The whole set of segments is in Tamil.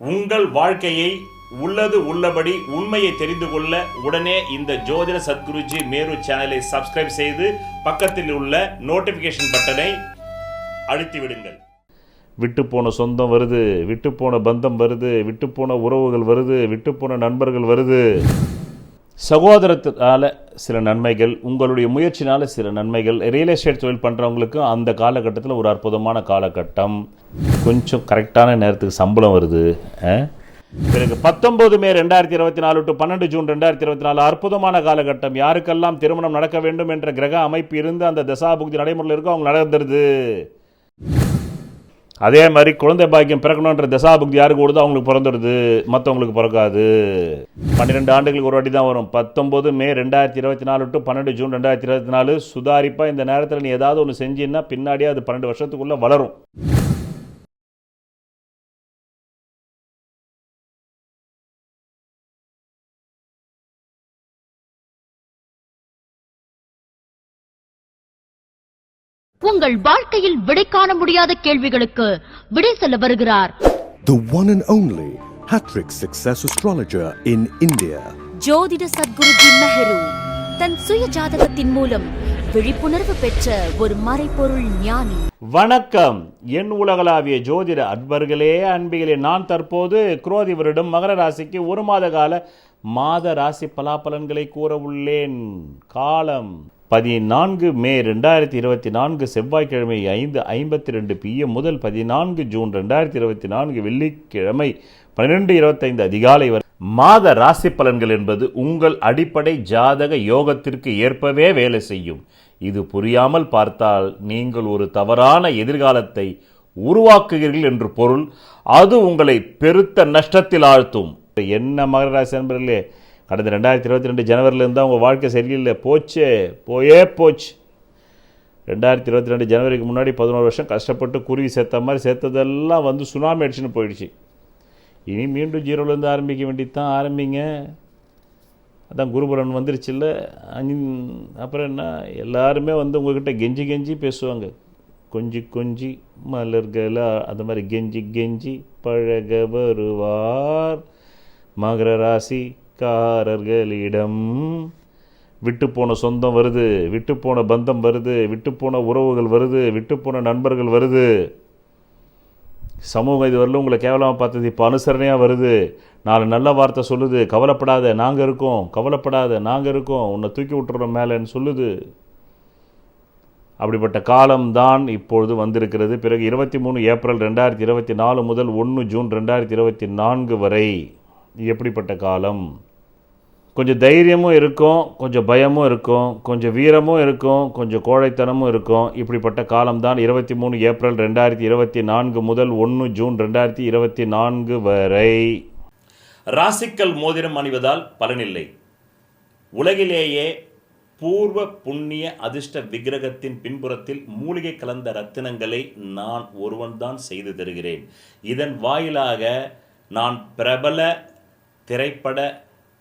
உங்கள் வாழ்க்கையை உள்ளது உள்ளபடி உண்மையை தெரிந்து கொள்ள உடனே இந்த ஜோதிட சத்குருஜி மேரு சேனலை சப்ஸ்கிரைப் செய்து பக்கத்தில் உள்ள நோட்டிஃபிகேஷன் பட்டனை அழுத்தி விடுங்கள். விட்டுப்போன சொந்தம் வருது விட்டுப்போன பந்தம் வருது விட்டுப்போன உறவுகள் வருது விட்டு போன நண்பர்கள் வருது. சகோதரத்தினால் சில நன்மைகள் உங்களுடைய முயற்சினால் சில நன்மைகள். ரியல் எஸ்டேட் தொழில் பண்ணுறவங்களுக்கும் அந்த காலகட்டத்தில் ஒரு அற்புதமான காலகட்டம். கொஞ்சம் கரெக்டான நேரத்துக்கு சம்பளம் வருது பிறகு பத்தொன்பது மே ரெண்டாயிரத்தி இருபத்தி நாலு டு பன்னெண்டு ஜூன் ரெண்டாயிரத்தி இருபத்தி நாலு அற்புதமான காலகட்டம். யாருக்கெல்லாம் திருமணம் நடக்க வேண்டும் என்ற கிரக அமைப்பு இருந்து அந்த தசாபுக்தி நடைமுறையில் இருக்கோ அவங்க நடந்துருது. அதே மாதிரி குழந்தை பாக்கியம் பிறக்கணுன்ற தசாபக்தி யாருக்கு ஓடுதோ அவங்களுக்கு பிறந்துடுது மற்றவங்களுக்கு பிறக்காது. பன்னிரெண்டு ஆண்டுகளுக்கு ஒரு வாட்டி தான் வரும். பத்தொம்போது மே ரெண்டாயிரத்தி இருபத்தி நாலு டு பன்னெண்டு ஜூன் ரெண்டாயிரத்தி இருபத்தி நாலு. சுதாரிப்பாக இந்த நேரத்தில் நீ ஏதாவது ஒன்று செஞ்சீன்னா பின்னாடியே அது பன்னெண்டு வருஷத்துக்குள்ளே வளரும். உங்கள் வாழ்க்கையில் விடை காண முடியாத கேள்விகளுக்கு விடை சொல்ல வருகிறார். The one and only Hattrick Success Astrologer in India. ஜோதிட சத்குருஜி மெஹரு தன் சுய ஜாதகத்தின் மூலம் விழிப்புணர்வு பெற்ற ஒரு மறைபொருள் ஞானி. வணக்கம். என் உலகளாவிய ஜோதிட அன்பர்களே அன்பிகளே நான் தற்போது குரோதி வருடம் மகர ராசிக்கு ஒரு மாத கால மாத ராசி பலாபலன்களை கூற உள்ளேன். காலம் பதினான்கு மே ரெண்டாயிரத்தி இருபத்தி நான்கு செவ்வாய்க்கிழமை ஐந்து ஐம்பத்தி ரெண்டு பிஎம் முதல் பதினான்கு ஜூன் ரெண்டாயிரத்தி இருபத்தி நான்கு வெள்ளிக்கிழமை பன்னிரெண்டு இருபத்தைந்து அதிகாலை வரை. மாத ராசி பலன்கள் என்பது உங்கள் அடிப்படை ஜாதக யோகத்திற்கு ஏற்பவே வேலை செய்யும். இது புரியாமல் பார்த்தால் நீங்கள் ஒரு தவறான எதிர்காலத்தை உருவாக்குகிறீர்கள் என்று பொருள். அது உங்களை பெருத்த நஷ்டத்தில் ஆழ்த்தும். என்ன மகர ராசி நண்பர்களே கடந்த ரெண்டாயிரத்தி இருபத்தி ரெண்டு ஜனவரிலேருந்து உங்கள் வாழ்க்கை சரியில்லை. போச்சே. போயே போச்சு. ரெண்டாயிரத்தி இருபத்தி ரெண்டு ஜனவரிக்கு முன்னாடி பதினோரு வருஷம் கஷ்டப்பட்டு குருவி சேர்த்த மாதிரி சேர்த்ததெல்லாம் வந்து சுனாமி அடிச்சுன்னு போயிடுச்சு. இனி மீண்டும் ஜீரோலேருந்து ஆரம்பிக்க வேண்டியது தான் ஆரம்பிங்க. அதான் குருபுரன் வந்துருச்சுல்ல. அனி- அப்புறம் என்ன? எல்லாருமே வந்து உங்ககிட்ட கெஞ்சி கெஞ்சி பேசுவாங்க. கொஞ்சி கொஞ்சி மலர்களா அந்த மாதிரி கெஞ்சி கெஞ்சி பழக வருவார். மகர ராசி சொந்தக்காரர்களிடம். விட்டுப்போன சொந்தம் வருது விட்டுப்போன பந்தம் வருது விட்டுப்போன உறவுகள் வருது விட்டுப்போன நண்பர்கள் வருது. சமூகம் இது உங்களை கேவலமாக பார்த்தது இப்போ அனுசரணையாக வருது. நாலு நல்ல வார்த்தை சொல்லுது கவலைப்படாத நாங்கள் இருக்கோம் கவலைப்படாத நாங்கள் இருக்கோம் உன்னை தூக்கி விட்டுறோம் மேலேன்னு சொல்லுது. அப்படிப்பட்ட காலம்தான் இப்பொழுது வந்திருக்கிறது. பிறகு இருபத்தி மூணு ஏப்ரல் ரெண்டாயிரத்தி இருபத்தி நாலு முதல் ஒன்று ஜூன் ரெண்டாயிரத்தி இருபத்தி நான்கு வரை. எப்படிப்பட்ட காலம்? கொஞ்சம் தைரியமும் இருக்கும் கொஞ்சம் பயமும் இருக்கும் கொஞ்சம் வீரமும் இருக்கும் கொஞ்சம் கோழைத்தனமும் இருக்கும். இப்படிப்பட்ட காலம்தான் இருபத்தி மூணு ஏப்ரல் ரெண்டாயிரத்தி இருபத்தி நான்கு முதல் ஒன்று ஜூன் ரெண்டாயிரத்தி இருபத்தி நான்கு வரை. ராசிக்கல் மோதிரம் அணிவதால் பலனில்லை. உலகிலேயே பூர்வ புண்ணிய அதிர்ஷ்ட விக்கிரகத்தின் பின்புறத்தில் மூலிகை கலந்த ரத்தினங்களை நான் ஒருவன்தான் செய்து தருகிறேன். இதன் வாயிலாக நான் பிரபல திரைப்பட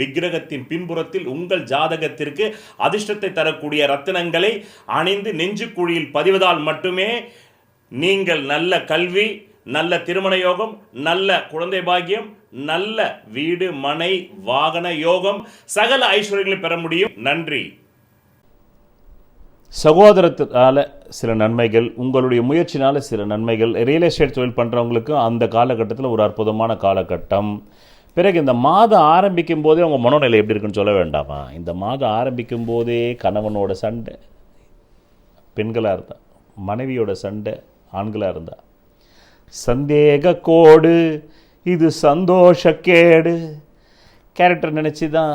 விக்கிரகத்தின் பின்புறத்தில் உங்கள் ஜாதகத்திற்கு அதிர்ஷ்டத்தை தரக்கூடிய ரத்தினங்களை அணிந்து நெஞ்சுக்குழியில் பதிவதால் மட்டுமே நீங்கள் நல்ல கல்வி நல்ல திருமண யோகம் நல்ல குழந்தை பாக்கியம் நல்ல வீடு மனை வாகன யோகம் சகல ஐஸ்வர்யங்களை பெற முடியும். நன்றி. சகோதரத்தினால சில நன்மைகள் உங்களுடைய முயற்சினால சில நன்மைகள். ரியல் எஸ்டேட் தொழில் பண்ணுறவங்களுக்கு அந்த காலகட்டத்தில் ஒரு அற்புதமான காலகட்டம். பிறகு இந்த மாதம் ஆரம்பிக்கும் போதே உங்கள் மனோநிலை எப்படி இருக்குன்னு சொல்ல வேண்டாமா? இந்த மாதம் ஆரம்பிக்கும் போதே கணவனோட சண்டை பெண்களாக இருந்தா மனைவியோட சண்டை ஆண்களாக இருந்தா சந்தேக கோடு இது சந்தோஷக்கேடு கேரக்டர் நினச்சி தான்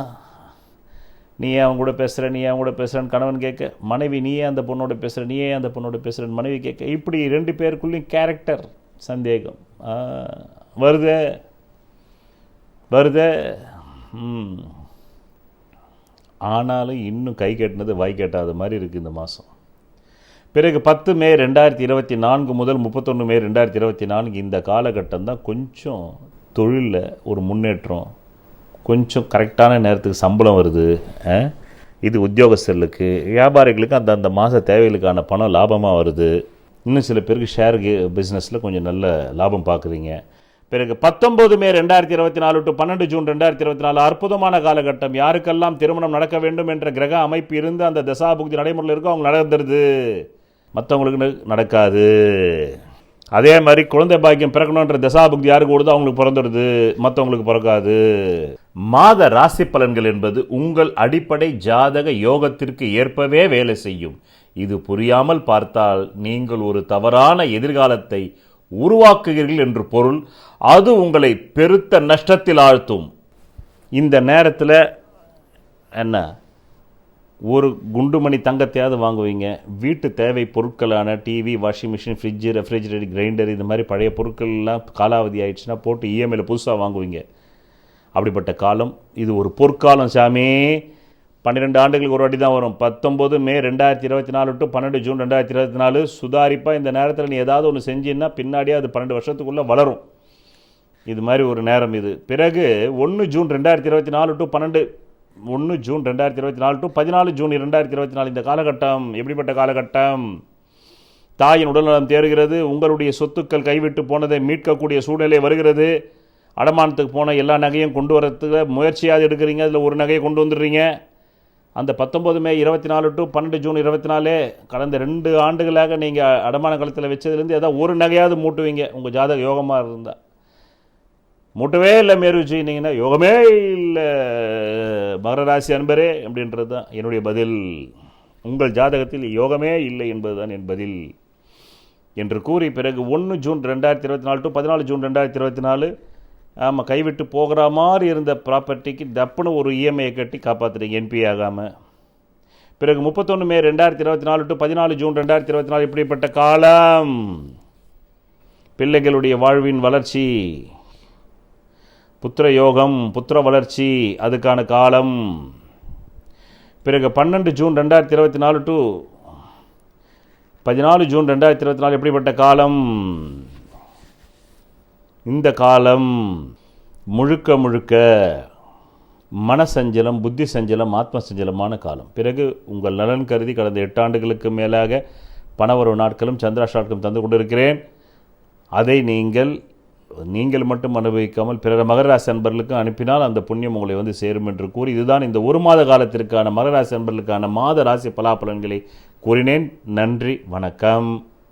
நீ ஏன் அவங்க கூட பேசுகிற நீ ஏன் அவங்க கூட பேசுகிறேன்னு கணவன் கேட்க மனைவி நீயே அந்த பொண்ணோட பேசுகிற நீயே அந்த பொண்ணோட பேசுகிறேன்னு மனைவி கேட்க இப்படி ரெண்டு பேருக்குள்ளேயும் கேரக்டர் சந்தேகம் வருது வருதே. வருதே. ஆனாலும் இன்னும் கை கட்டினது வாய் கட்டாத மாதிரி இருக்குது இந்த மாதம் பிறகு பத்து மே ரெண்டாயிரத்தி இருபத்தி நான்கு முதல் முப்பத்தொன்று மே ரெண்டாயிரத்தி இருபத்தி நான்கு இந்த காலகட்டம் தான் கொஞ்சம் தொழிலில் ஒரு முன்னேற்றம். கொஞ்சம் கரெக்டான நேரத்துக்கு சம்பளம் வருது. ஆ? இது உத்தியோகஸ்தர்களுக்கு வியாபாரிகளுக்கு அந்த அந்த மாத தேவைகளுக்கான பணம் லாபமாக வருது. இன்னும் சில பேருக்கு ஷேர் பிஸ்னஸில் கொஞ்சம் நல்ல லாபம் பார்க்குறீங்க பிறகு பத்தொன்பது மே ரெண்டாயிரத்தி இருபத்தி நாலு டு பன்னெண்டு ஜூன் ரெண்டாயிரத்தி இருபத்தி நாலு அற்புதமான காலகட்டம். யாருக்கெல்லாம் திருமணம் நடக்க வேண்டும் என்ற கிரக அமைப்பு இருந்து அந்த தசாபுக்தி நடைமுறையில் இருக்கோ அவங்க நடந்துருது. மற்றவங்களுக்கு ந- நடக்காது. அதே மாதிரி குழந்தை பாக்கியம் பிறக்கணுன்ற தசாபுக்தி யாருக்கு ஓடுதோ அவங்களுக்கு பிறந்துடுது மற்றவங்களுக்கு பிறக்காது. மாத ராசி பலன்கள் என்பது உங்கள் அடிப்படை ஜாதக யோகத்திற்கு ஏற்பவே வேலை செய்யும். இது புரியாமல் பார்த்தால் நீங்கள் ஒரு தவறான எதிர்காலத்தை உருவாக்குகிறீர்கள் என்று பொருள் அது உங்களை பெருத்த நஷ்டத்தில் ஆழ்த்தும். இந்த நேரத்தில் என்ன? ஒரு குண்டுமணி தங்கத்தையாவது வாங்குவீங்க. வீட்டு தேவை பொருட்களான TV washing machine fridge refrigerator grinder இந்த மாதிரி பழைய பொருட்கள்லாம் காலாவதி ஆயிடுச்சுன்னா போட்டு இஎம்ஐயில் புதுசாக வாங்குவீங்க. அப்படிப்பட்ட காலம் இது ஒரு பொற்காலம் சாமி. பன்னிரெண்டு ஆண்டுகளுக்கு ஒரு வாட்டி தான் வரும். பத்தொம்போது மே ரெண்டாயிரத்தி இருபத்தி நாலு டு பன்னெண்டு ஜூன் ரெண்டாயிரத்தி இருபத்தி நாலு சுதாரிப்பாக இந்த நேரத்தில் நீ ஏதாவது ஒன்று செஞ்சீன்னா பின்னாடியே அது பன்னெண்டு வருஷத்துக்குள்ளே வளரும். இது மாதிரி ஒரு நேரம் இது. பிறகு ஒன்று ஜூன் ரெண்டாயிரத்தி இருபத்தி நாலு டு பன்னெண்டு ஒன்று ஜூன் ரெண்டாயிரத்தி இருபத்தி நாலு டு பதினாலு ஜூன் ரெண்டாயிரத்தி இருபத்தி நாலு இந்த காலகட்டம் எப்படிப்பட்ட காலகட்டம்? தாயின் உடல்நலம் தேறுகிறது உங்களுடைய சொத்துக்கள் கைவிட்டு போனதை மீட்கக்கூடிய சூழ்நிலை வருகிறது. அடமானத்துக்கு போன எல்லா நகையும் கொண்டு வரத்துக்கு முயற்சியாக எடுக்கிறீங்க அதில் ஒரு நகையை கொண்டு வந்துடுறீங்க. அந்த பத்தொம்பது மே இருபத்தி நாலு டு பன்னெண்டு ஜூன் இருபத்தி நாலு கடந்த ரெண்டு ஆண்டுகளாக நீங்கள் அடமான காலத்தில் வச்சதுலேருந்து ஏதாவது ஒரு நகையாவது மூட்டுவீங்க. உங்கள் ஜாதக யோகமாக இருந்தால் மூட்டவே இல்லை மேருஜி யோகமே இல்லை. மகர ராசி அன்பரே அப்படின்றது தான் என்னுடைய பதில். உங்கள் ஜாதகத்தில் யோகமே இல்லை என்பதுதான் என் பதில். என்று கூறி பிறகு ஒன்று ஜூன் ரெண்டாயிரத்தி இருபத்தி நாலு டு பதினாலு ஜூன் ரெண்டாயிரத்தி இருபத்தி நாலு ஆமாம் கைவிட்டு போகிற மாதிரி இருந்த ப்ராப்பர்ட்டிக்கு டப்புன்னு ஒரு இஎம்ஐயை கட்டி காப்பாற்றுறீங்க என்பி ஆகாமல் பிறகு முப்பத்தொன்று மே ரெண்டாயிரத்தி இருபத்தி நாலு டு பதினாலு ஜூன் ரெண்டாயிரத்தி இருபத்தி நாலு இப்படிப்பட்ட காலம். பிள்ளைகளுடைய வாழ்வின் வளர்ச்சி புத்திர யோகம் புத்திர வளர்ச்சி அதுக்கான காலம். பிறகு பன்னெண்டு ஜூன் ரெண்டாயிரத்தி இருபத்தி நாலு டு பதினாலு ஜூன் ரெண்டாயிரத்தி இருபத்தி நாலு எப்படிப்பட்ட காலம். இந்த காலம் முழுக்க முழுக்க மனசஞ்சலம் புத்தி சஞ்சலம் ஆத்ம சஞ்சலமான காலம். பிறகு உங்கள் நலன் கருதி கடந்த எட்டு ஆண்டுகளுக்கு மேலாக பணவரவு நாட்களும் சந்திராஷ்டாட்களும் தந்து கொண்டிருக்கிறேன். அதை நீங்கள் நீங்கள் மட்டும் அனுபவிக்காமல் பிறர் மகராசி அன்பர்களுக்கும் அனுப்பினால் அந்த புண்ணியம் உங்களை வந்து சேரும் என்று கூறி இதுதான் இந்த ஒரு மாத காலத்திற்கான மகராசி அன்பர்களுக்கான மாத ராசி பலாபலன்களை கூறினேன். நன்றி வணக்கம்.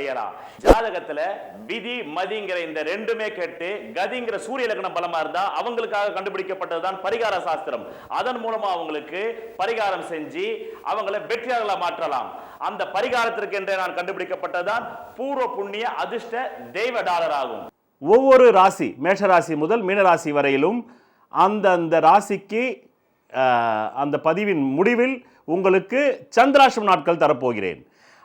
செய்யலாம். ஜாதகத்துல விதி மதிங்கிற இந்த ரெண்டுமே கேட்டு கதிங்கிற சூரிய லக்னம் பலமா இருந்தா அவங்களுக்காக கண்டுபிடிக்கப்பட்டதுதான் பரிகார சாஸ்திரம். அதன் மூலமா அவங்களுக்கு பரிகாரம் செஞ்சு அவங்களை வெற்றியாளர்களா மாற்றலாம். அந்த பரிகாரத்திற்கு என்றே நான் கண்டுபிடிக்கப்பட்டதுதான் பூர்வ புண்ணிய அதிர்ஷ்ட தெய்வ டாலர் ஆகும். ஒவ்வொரு ராசி மேஷ ராசி முதல் மீனராசி வரையிலும் அந்த அந்த ராசிக்கு அந்த பதிவின் முடிவில் உங்களுக்கு சந்திராஷ்டம நாட்கள் தரப்போகிறேன்.